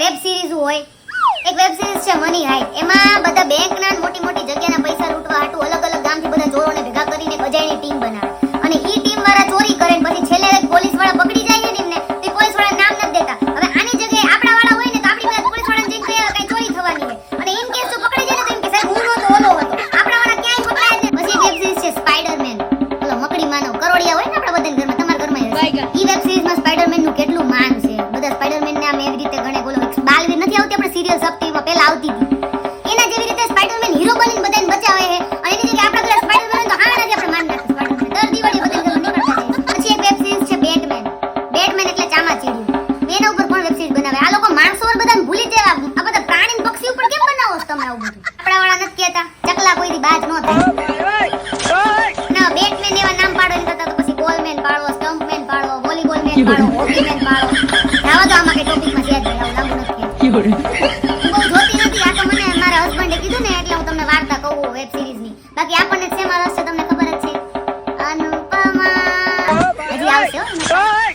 Web series હોય એક web series છે મની હાઈ એમાં બધા બેંકના આવતી હતી. એના જેવી રીતે સ્પાઈડરમેન હીરો બનીને બધાને બચાવે છે. અને એની જગ્યાએ આપણે પેલા સ્પાઈડરમેન તો હા નથી આપણે માન સ્પાઈડરમેન દર દિવાળી બધા ઘરમાં નીકળતા પછી એક વેબ સિરીઝ છે બેટમેન બેટમેન એટલે ચામાચીડિયું. એના ઉપર પણ વેબ સિરીઝ બનાવે. આ લોકો માણસો પર બધાને ભૂલી જવા. આ બધા પ્રાણી પક્ષી ઉપર કેમ બનાવો છો તમે આવું બધું? આપણા વાળા નથી કહેતા. ચકલા કોઈથી બાજ ન થાય. ના બેટમેન એવા નામ પાડો એના કરતા તો પછી બોલમેન પાડો સ્ટમ્પમેન પાડો વોલીબોલ મેન પાડો હોકીમેન પાડો. આવા તો આમાં કઈ ટોપિકમાં છે જ આવું લાગુ નથી વેબ સિરીઝની બાકી આપણને રસ છે તમને ખબર જ છે. અનુપમા. હજી આવશે હો.